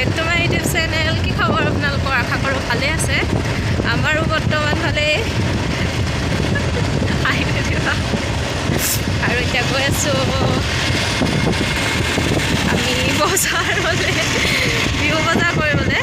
Back to my YouTube channel কি খবৰ আপোনালোকৰ? আশা কৰোঁ ভালে আছে। আমাৰো বৰ্তমান ভালেই আৰু এতিয়া গৈ আছোঁ। আমি বজাৰলৈ বিহু বজাৰ কৰিবলৈ।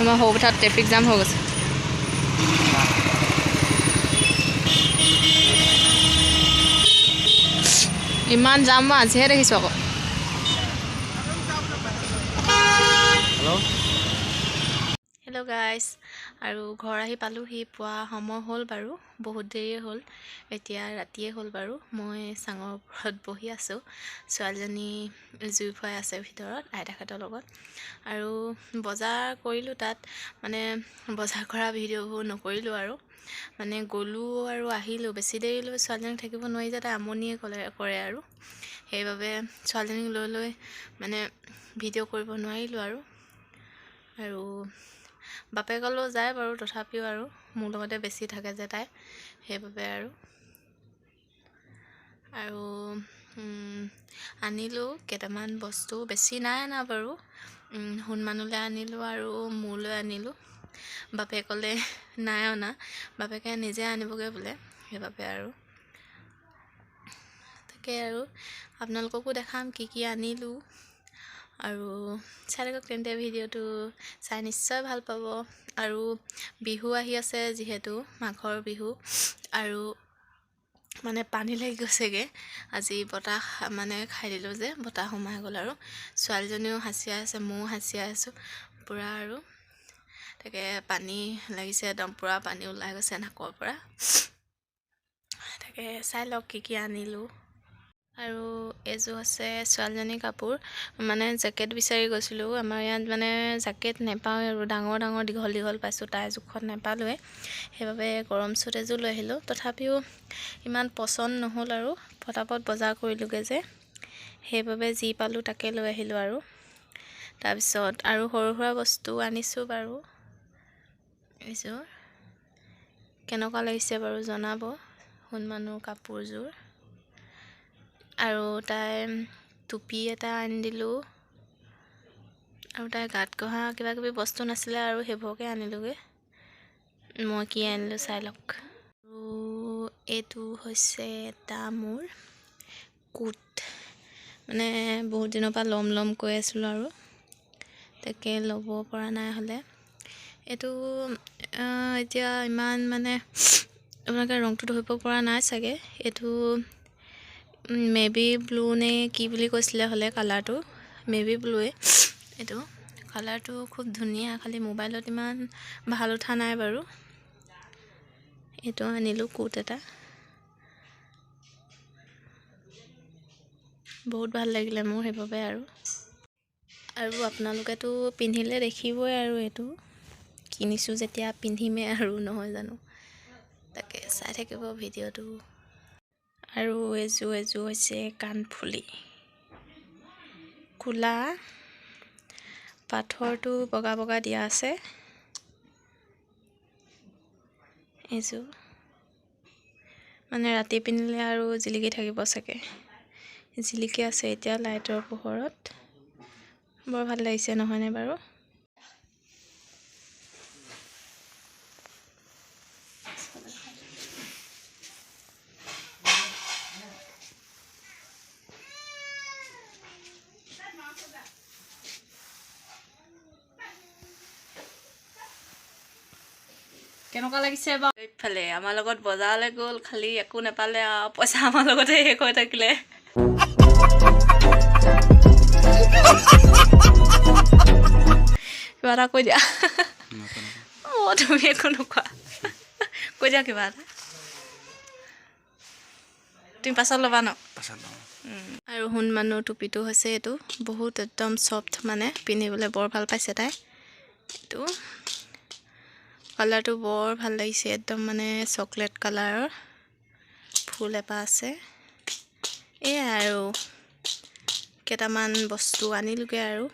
আমাৰ সৰুপথাৰত ট্ৰেফিক জাম হৈ গৈছে ইমান যাম মই আজিহে দেখিছোঁ আকৌ হেল্ল' গাইজ আৰু ঘৰ আহি পালোহি পোৱা সময় হ'ল বাৰু বহুত দেৰিয়ে হ'ল। এতিয়া ৰাতিয়ে হ'ল বাৰু মই চাঙৰ ওপৰত বহি আছোঁ। ছোৱালীজনী জুই ফুৱাই আছে ভিতৰত আইতাহঁতৰ লগত। আৰু বজাৰ কৰিলোঁ তাত মানে বজাৰ কৰা ভিডিঅ'বোৰ নকৰিলোঁ আৰু। মানে গ'লোঁ আৰু আহিলোঁ বেছি দেৰিলৈ ছোৱালীজনীক থাকিব নোৱাৰি যে তাই আমনিয়ে ক'লে কৰে আৰু। সেইবাবে ছোৱালীজনীক লৈ লৈ মানে ভিডিঅ' কৰিব নোৱাৰিলোঁ আৰু। আৰু বাপেকলৈও যায় বাৰু তথাপিও আৰু মোৰ লগতে বেছি থাকে যে তাই সেইবাবে আৰু। আৰু আনিলোঁ কেইটামান বস্তু বেছি নাই অনা বাৰু। সোণমানুলৈ আনিলোঁ আৰু মোলৈ আনিলোঁ। বাপেকলৈ নাই অনা বাপেকে নিজে আনিবগৈ বোলে সেইবাবে আৰু। তাকে আৰু আপোনালোককো দেখাম কি কি আনিলোঁ। আৰু চাই থাকক তেন্তে ভিডিঅ'টো চাই নিশ্চয় ভাল পাব। আৰু বিহু আহি আছে যিহেতু মাঘৰ বিহু। আৰু মানে পানী লাগি গৈছেগৈ। আজি বতাহ মানে খাই দিলোঁ যে বতাহ সোমাই গ'ল আৰু। ছোৱালীজনীও হাঁচিয়াই আছে ময়ো হাঁচিয়াই আছোঁ। পূৰা আৰু। তাকে পানী লাগিছে একদম পূৰা পানী ওলাই গৈছে নাকৰ পৰা। তাকে চাই লওক কি কি আনিলোঁ। আৰু এইযোৰ আছে ছোৱালীজনীৰ কাপোৰ। মানে জেকেট বিচাৰি গৈছিলোঁ। আমাৰ ইয়াত মানে জেকেট নেপাওঁ আৰু ডাঙৰ ডাঙৰ দীঘল দীঘল পাইছোঁ তাই জোখত নেপালোৱে। সেইবাবে গৰম চুট এযোৰ লৈ আহিলোঁ। তথাপিও ইমান পচন্দ নহ'ল আৰু পটাপট বজাৰ কৰিলোঁগৈ যে। সেইবাবে যি পালোঁ তাকে লৈ আহিলোঁ আৰু। তাৰপিছত আৰু সৰু সুৰা বস্তু আনিছোঁ বাৰু। এইযোৰ কেনেকুৱা লাগিছে বাৰু জনাব? সোণমানুৰ কাপোৰযোৰ। আৰু তাই টুপি এটা আনি দিলোঁ আৰু তাই গাত ঘঁহা কিবা কিবি বস্তু নাছিলে আৰু সেইবোৰকে আনিলোঁগৈ। মই কি আনিলোঁ চাই লওক আৰু এইটো হৈছে এটা মোৰ কোট। মানে বহুত দিনৰ পৰা ল'ম ল'ম কৈ আছিলোঁ আৰু। তাকে ল'ব পৰা নাই হ'লে। এইটো এতিয়া ইমান মানে আপোনালোকে ৰংটো ধৰিব পৰা নাই চাগে। এইটো মে বি ব্লু নে কি বুলি কৈছিলে হ'লে কালাৰটো মে বি ব্লুৱে এইটো। কালাৰটো খুব ধুনীয়া খালি মোবাইলত ইমান ভাল উঠা নাই বাৰু। এইটো আনিলোঁ কোট এটা। বহুত ভাল লাগিলে মোৰ সেইবাবে আৰু। আৰু আপোনালোকেতো পিন্ধিলে দেখিবই আৰু এইটো। কিনিছোঁ যেতিয়া পিন্ধিমেই আৰু নহয় জানো। তাকে চাই থাকিব ভিডিঅ'টো। আৰু এযোৰ এযোৰ হৈছে কাণফুলি ক'লা পাথৰটো বগা বগা দিয়া আছে। এইযোৰ মানে ৰাতি পিন্ধিলে আৰু জিলিকি থাকিব চাগে। জিলিকি আছে এতিয়া লাইটৰ পোহৰত। বৰ ভাল লাগিছে নহয়নে বাৰু? কেনেকুৱা লাগিছে বাৰু? এইফালে আমাৰ লগত বজাৰলৈ গ'ল খালি একো নাপালে আৰু পইচা আমাৰ লগতে শেষ হৈ থাকিলে। কিবা এটা কৈ দিয়া। অঁ তুমি একো নোকোৱা। কৈ দিয়া কিবা এটা। তুমি পাছত ল'বা ন? আৰু সোণ মানুহ টুপিটো হৈছে এইটো। বহুত একদম চফ্ট মানে পিন্ধিবলৈ বৰ ভাল পাইছে তাই। এইটো কালাৰটো বৰ ভালো লাগিছে, একদম মানে চকলেট কালাৰৰ। ফুল এপাহ আছে। এয়াই আৰু। কেইটামান বস্তু আনিলোগৈ আৰু।